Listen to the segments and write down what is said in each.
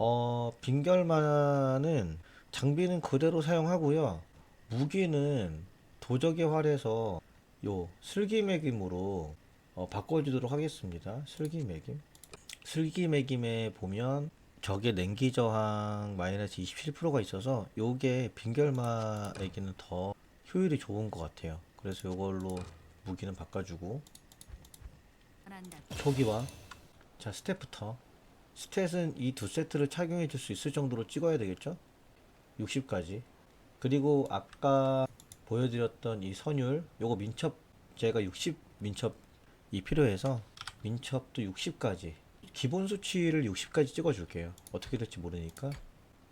어, 빙결만은 장비는 그대로 사용하고요. 무기는 도적의 활에서 요 슬기매김으로 어, 바꿔주도록 하겠습니다. 슬기매김. 슬기매김에 보면 적의 냉기 저항 마이너스 27%가 있어서 요게 빙결마에게는 더 효율이 좋은 것 같아요. 그래서 요걸로 무기는 바꿔주고 초기화 자 스탯부터 스탯은 이 두 세트를 착용해 줄 수 있을 정도로 찍어야 되겠죠? 60까지. 그리고 아까 보여드렸던 이 선율 요거 민첩 제가 60 민첩이 필요해서 민첩도 60까지. 기본 수치를 60까지 찍어 줄게요. 어떻게 될지 모르니까.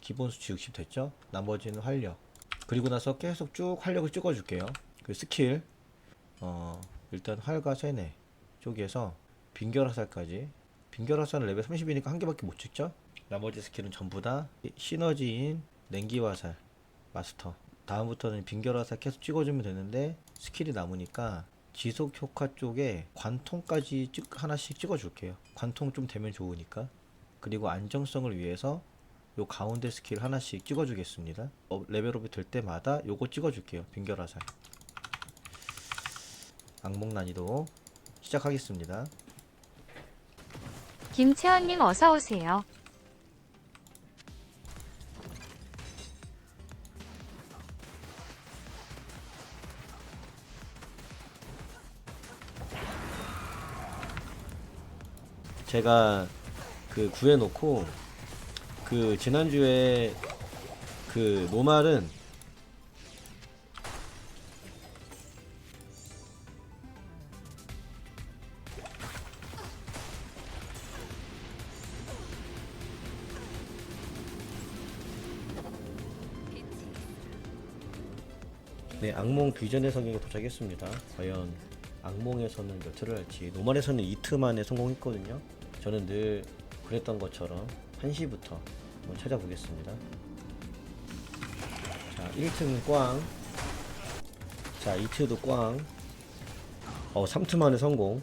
기본 수치 60 됐죠? 나머지는 활력. 그리고 나서 계속 쭉 활력을 찍어 줄게요. 그 스킬. 어 일단 활과 세네 쪽에서 빙결화살까지 빙결화살은 레벨 30이니까 한 개밖에 못 찍죠? 나머지 스킬은 전부 다 시너지인 냉기화살 마스터. 다음부터는 빙결화살 계속 찍어주면 되는데 스킬이 남으니까 지속 효과 쪽에 관통까지 찍, 하나씩 찍어줄게요. 관통 좀 되면 좋으니까. 그리고 안정성을 위해서 요 가운데 스킬 하나씩 찍어주겠습니다. 어, 레벨업이 될 때마다 요거 찍어줄게요 빙결화살. 악몽 난이도 시작하겠습니다 김채원님 어서 오세요. 제가 그 구해놓고 그 지난주에 그 노말은 네, 악몽 비전의 성경에 도착했습니다. 과연 악몽에서는 몇 회를 할지 노말에서는 이틀 만에 성공했거든요. 저는 늘 그랬던 것처럼 1시부터 한번 찾아보겠습니다. 자, 1틈은 꽝. 자, 2트도 꽝. 어, 3트 만에 성공.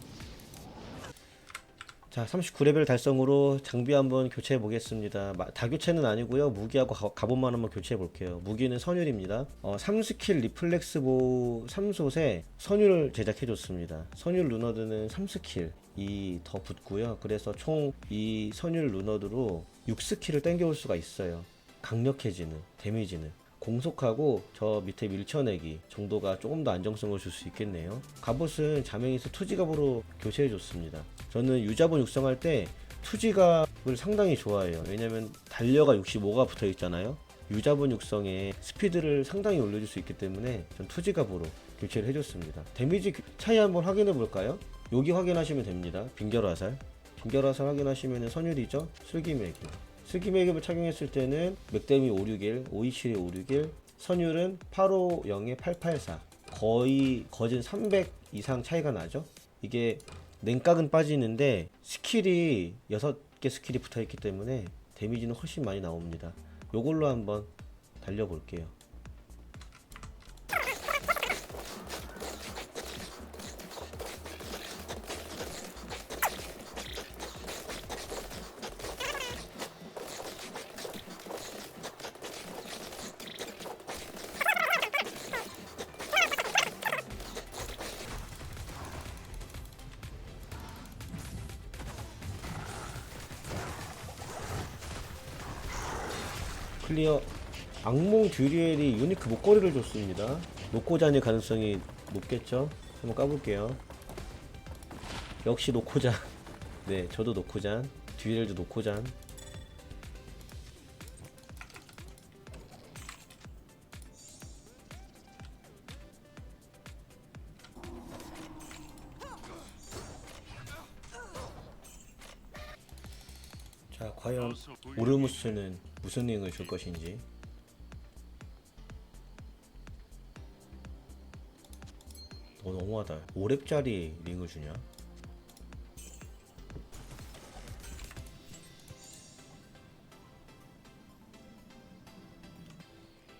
자, 39레벨 달성으로 장비 한번 교체해 보겠습니다. 마- 다 교체는 아니고요. 무기하고 가- 갑옷만 한번 교체해 볼게요. 무기는 선율입니다. 어, 3스킬 리플렉스보 3솥에 선율을 제작해 줬습니다. 선율 루너드는 3스킬 이 더 붙고요. 그래서 총 이 선율 루너드로 6스킬을 땡겨올 수가 있어요. 강력해지는, 데미지는. 공속하고 저 밑에 밀쳐내기 정도가 조금 더 안정성을 줄 수 있겠네요. 갑옷은 자명에서 투지갑으로 교체해 줬습니다. 저는 유자본 육성할 때 투지갑을 상당히 좋아해요. 왜냐면 달려가 65가 붙어 있잖아요. 유자본 육성에 스피드를 상당히 올려줄 수 있기 때문에 전 투지갑으로 교체를 해줬습니다. 데미지 그- 차이 한번 확인해 볼까요? 여기 확인하시면 됩니다. 빙결화살. 빙결화살 확인하시면 선율이죠. 슬기매기. 슬기매급을 착용했을 때는 맥데미 561, 527에 561, 선율은 850에 884. 거의 거진 300 이상 차이가 나죠. 이게 냉각은 빠지는데 스킬이 6개 스킬이 붙어 있기 때문에 데미지는 훨씬 많이 나옵니다. 요걸로 한번 달려볼게요. 클리어 악몽 듀리엘이 유니크 목걸이를 줬습니다. 노코잔일 가능성이 높겠죠? 한번 까볼게요. 역시 노코잔. 네, 저도 노코잔. 듀리엘도 노코잔. 자, 과연 오르무스는 무슨 링을 줄 것인지. 너 너무하다. 5렙짜리 링을 주냐?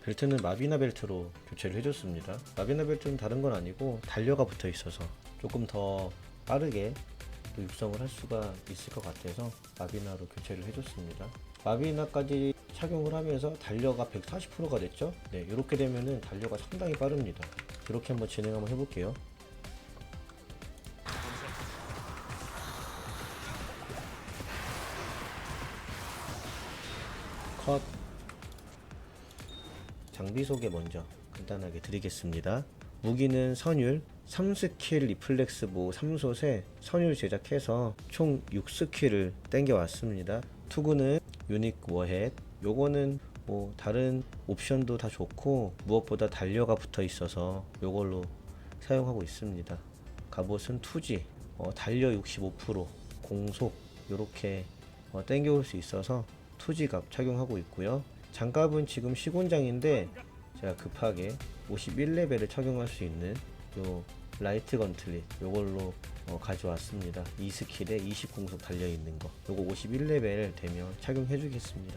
벨트는 마비나 벨트로 교체를 해줬습니다. 마비나 벨트는 다른 건 아니고 달려가 붙어 있어서 조금 더 빠르게 또 육성을 할 수가 있을 것 같아서 마비나로 교체를 해줬습니다. 마비나까지 착용을 하면서 단려가 140%가 됐죠? 네, 이렇게 되면은 단려가 상당히 빠릅니다. 이렇게 한번 진행 한번 해볼게요. 컷. 장비 소개 먼저 간단하게 드리겠습니다. 무기는 선율, 3스킬 리플렉스 보 3솥에 선율 제작해서 총 6스킬을 땡겨왔습니다. 투구는 유닉 워헷, 요거는 뭐 다른 옵션도 다 좋고 무엇보다 단려가 붙어 있어서 요걸로 사용하고 있습니다. 갑옷은 투지, 어, 단려 65%, 공속 요렇게 어, 땡겨올 수 있어서 투지갑 착용하고 있고요. 장갑은 지금 시곤장인데 제가 급하게 51레벨을 착용할 수 있는 요 라이트 건틀릿 요걸로 어, 가져왔습니다. 이 스킬에 20공속 달려 있는 거. 요거 51레벨 되면 착용해 주겠습니다.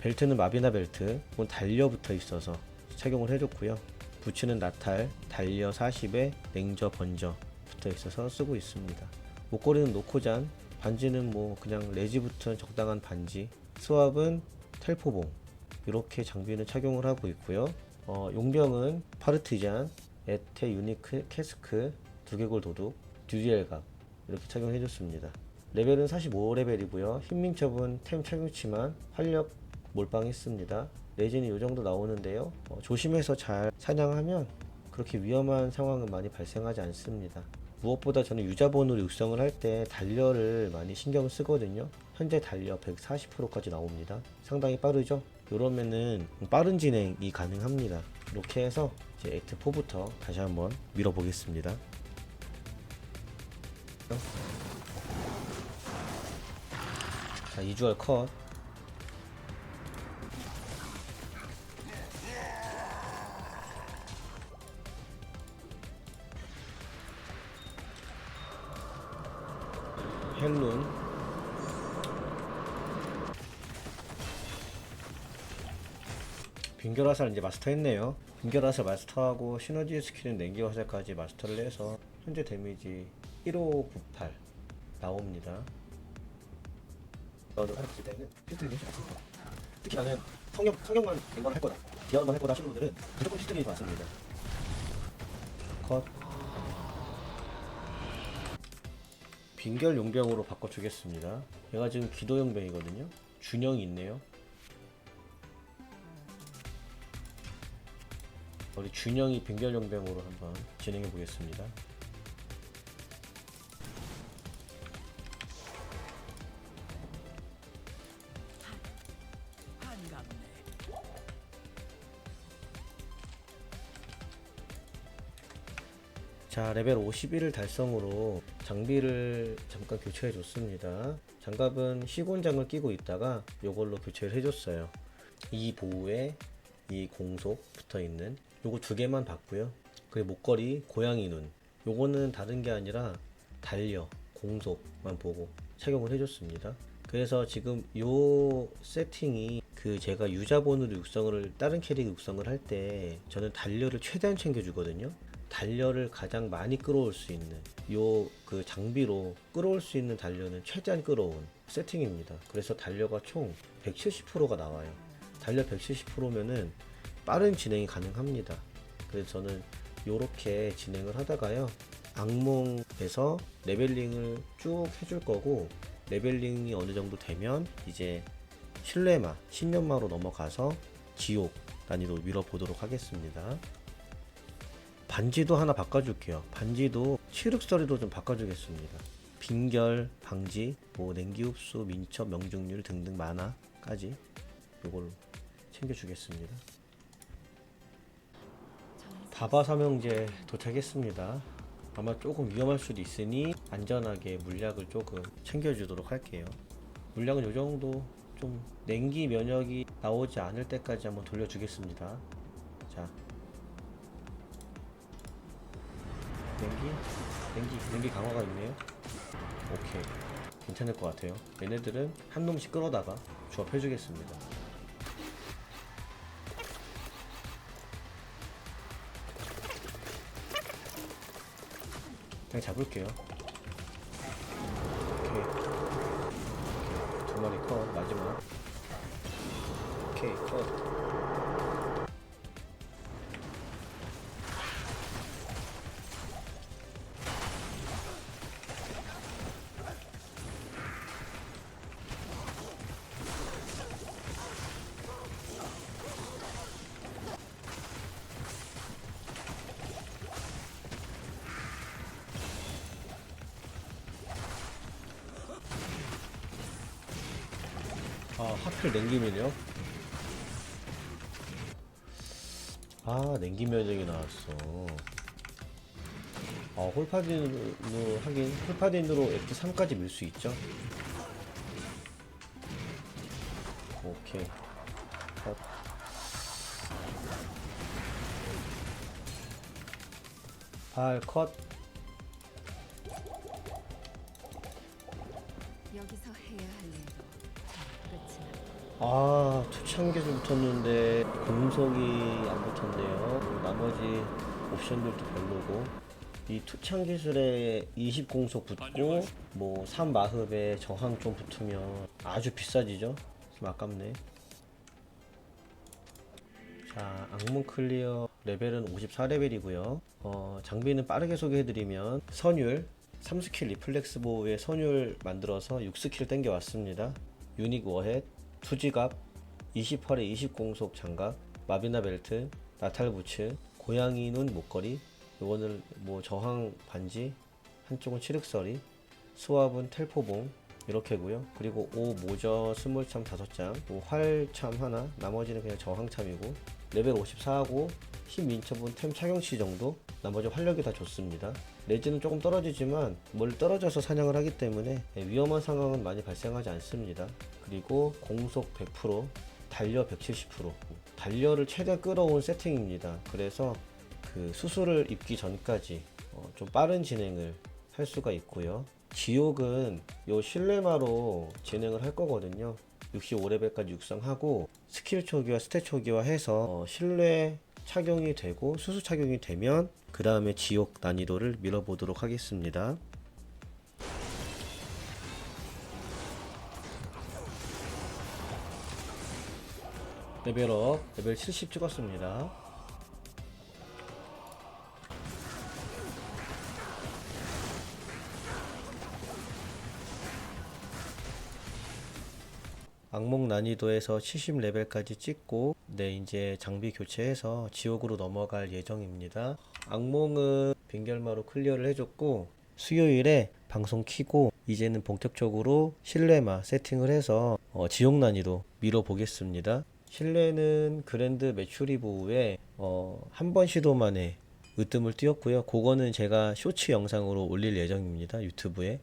벨트는 마비나 벨트. 이건 달려 붙어 있어서 착용을 해줬고요. 부츠는 나탈, 달려 40에 냉저 번저 붙어 있어서 쓰고 있습니다. 목걸이는 노코잔, 반지는 뭐 그냥 레지 붙은 적당한 반지, 스왑은 텔포봉 이렇게 장비는 착용을 하고 있고요. 어, 용병은 파르티잔, 에테 유니크 캐스크, 두개골 도둑, 듀리엘갑 이렇게 착용해 줬습니다. 레벨은 45레벨이고요. 흰민첩은 템 착용치만 활력 몰빵했습니다. 레진이 이 정도 나오는데요. 어, 조심해서 잘 사냥하면 그렇게 위험한 상황은 많이 발생하지 않습니다. 무엇보다 저는 유자본으로 육성을 할 때 단려를 많이 신경 쓰거든요. 현재 단려 140%까지 나옵니다. 상당히 빠르죠? 이러면은 빠른 진행이 가능합니다. 이렇게 해서 이제 액트 4부터 다시 한번 밀어보겠습니다. 자, 이주얼 컷. 헬룬. 빙결화살 이제 마스터했네요. 빙결화살 마스터하고 시너지 스킬은 냉기 화살까지 마스터를 해서 현재 데미지 1598 나옵니다 너는 할수 때는 필트리는 좀 없을 거야 특히 나는 성형, 성형만 된걸할 거다 기아만 할 거다 하시는 분들은 무조건 필트리 맞습니다 컷 빙결 용병으로 바꿔주겠습니다. 얘가 지금 기도 용병이거든요. 준영이 있네요. 우리 준영이 빙결 용병으로 한번 진행해 보겠습니다. 자 레벨 51을 달성으로 장비를 잠깐 교체해 줬습니다. 장갑은 시곤장을 끼고 있다가 요걸로 교체를 해줬어요. 이 보호에 이 공속 붙어있는 요거 두 개만 봤고요. 그리고 목걸이 고양이 눈. 요거는 다른 게 아니라 달려 공속만 보고 착용을 해줬습니다. 그래서 지금 요 세팅이 그 제가 유자본으로 육성을 다른 캐릭 육성을 할 때 저는 단려를 최대한 챙겨주거든요 단려를 가장 많이 끌어올 수 있는 요 그 장비로 끌어올 수 있는 단려는 최대한 끌어온 세팅입니다. 그래서 단려가 총 170%가 나와요. 단려 170%면은 빠른 진행이 가능합니다. 그래서 저는 요렇게 진행을 하다가요. 악몽에서 레벨링을 쭉 해줄 거고 레벨링이 어느 정도 되면 이제 신뢰마, 신년마로 넘어가서 지옥 단위로 밀어보도록 하겠습니다. 반지도 하나 바꿔줄게요. 반지도 치륵서리도 좀 바꿔주겠습니다. 빈결, 방지, 뭐 냉기 흡수, 민첩, 명중률 등등 만화까지 요걸 챙겨주겠습니다. 다바 삼형제 도착했습니다. 아마 조금 위험할 수도 있으니 안전하게 물약을 조금 챙겨주도록 할게요. 물약은 요 정도 좀 냉기 면역이 나오지 않을 때까지 한번 돌려주겠습니다. 자, 냉기? 냉기, 냉기 강화가 있네요. 오케이. 괜찮을 것 같아요. 얘네들은 한 놈씩 끌어다가 조합해주겠습니다. 그냥 잡을게요. 오케이. 오케이. 두 마리 커, 마지막. 아 하필 냉기 면역 아 냉기 면역이 나왔어 아 홀파딘으로 하긴 홀파딘으로 F 3까지 밀 수 있죠 오케이 컷. 팔 컷. 아, 투창계좀 붙었는데 금속이 안 붙었네요. 나머지 옵션들도 별로고. 이 투창 기술에 20 공속 붙고 뭐 3마흡에 저항 좀 붙으면 아주 비싸지죠? 좀 아깝네. 자, 악몽 클리어 레벨은 54레벨이고요. 어, 장비는 빠르게 소개해드리면 선율 3스킬 리플렉스 보호의 선율 만들어서 6스킬 땡겨왔습니다. 유닉 워헷, 투지갑, 28에 20 공속 장갑, 마비나 벨트, 나탈 부츠, 고양이 눈 목걸이, 요거는 뭐 저항 반지, 한쪽은 칠흑서리, 수압은 텔포봉 이렇게고요. 그리고 오 모저 스몰참 5장, 뭐 활참 하나, 나머지는 그냥 저항참이고 레벨 54하고 힘 민첩은 템 착용시 정도, 나머지 활력이 다 좋습니다. 레지는 조금 떨어지지만 멀리 떨어져서 사냥을 하기 때문에 위험한 상황은 많이 발생하지 않습니다. 그리고 공속 100%, 단려 170%, 단려를 최대 끌어온 세팅입니다. 그래서 그 수술을 입기 전까지 어, 좀 빠른 진행을 할 수가 있고요. 지옥은 요 실내마로 진행을 할 거거든요. 65레벨까지 육성하고 스킬 초기화, 스탯 초기화 해서 어, 실내 착용이 되고 수수 착용이 되면 그 다음에 지옥 난이도를 밀어보도록 하겠습니다. 레벨업 레벨 70 찍었습니다. 악몽 난이도에서 70레벨까지 찍고 네 이제 장비 교체해서 지옥으로 넘어갈 예정입니다. 악몽은 빙결마로 클리어를 해줬고 수요일에 방송 키고 이제는 본격적으로 실내마 세팅을 해서 어, 지옥 난이도 밀어보겠습니다. 실내는 그랜드 매추리 보후에 어, 한 번 시도 만에 으뜸을 띄웠고요. 그거는 제가 쇼츠 영상으로 올릴 예정입니다. 유튜브에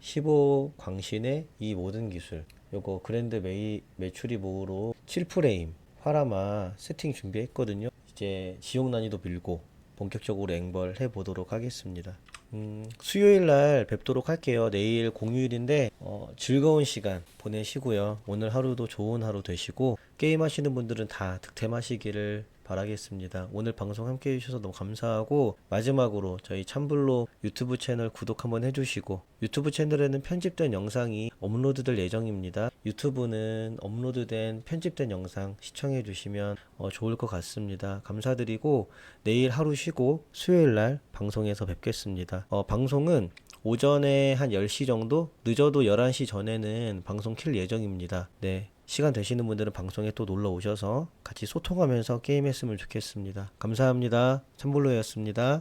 15 광신의 이 모든 기술 요거 그랜드 메이 매출이 모으로 7프레임 화라마 세팅 준비했거든요. 이제 지옥 난이도 밀고 본격적으로 앵벌 해 보도록 하겠습니다. 음, 수요일 날 뵙도록 할게요. 내일 공휴일인데 어, 즐거운 시간 보내시고요. 오늘 하루도 좋은 하루 되시고 게임 하시는 분들은 다 득템하시기를 바라겠습니다. 오늘 방송 함께 해주셔서 너무 감사하고 마지막으로 저희 참블로 유튜브 채널 구독 한번 해주시고 유튜브 채널에는 편집된 영상이 업로드될 예정입니다. 유튜브는 업로드된 편집된 영상 시청해 주시면 어, 좋을 것 같습니다. 감사드리고 내일 하루 쉬고 수요일 날 방송에서 뵙겠습니다. 어, 방송은 오전에 한 10시 정도 늦어도 11시 전에는 방송 킬 예정입니다. 네. 시간 되시는 분들은 방송에 또 놀러 오셔서 같이 소통하면서 게임했으면 좋겠습니다. 감사합니다. 참블로였습니다.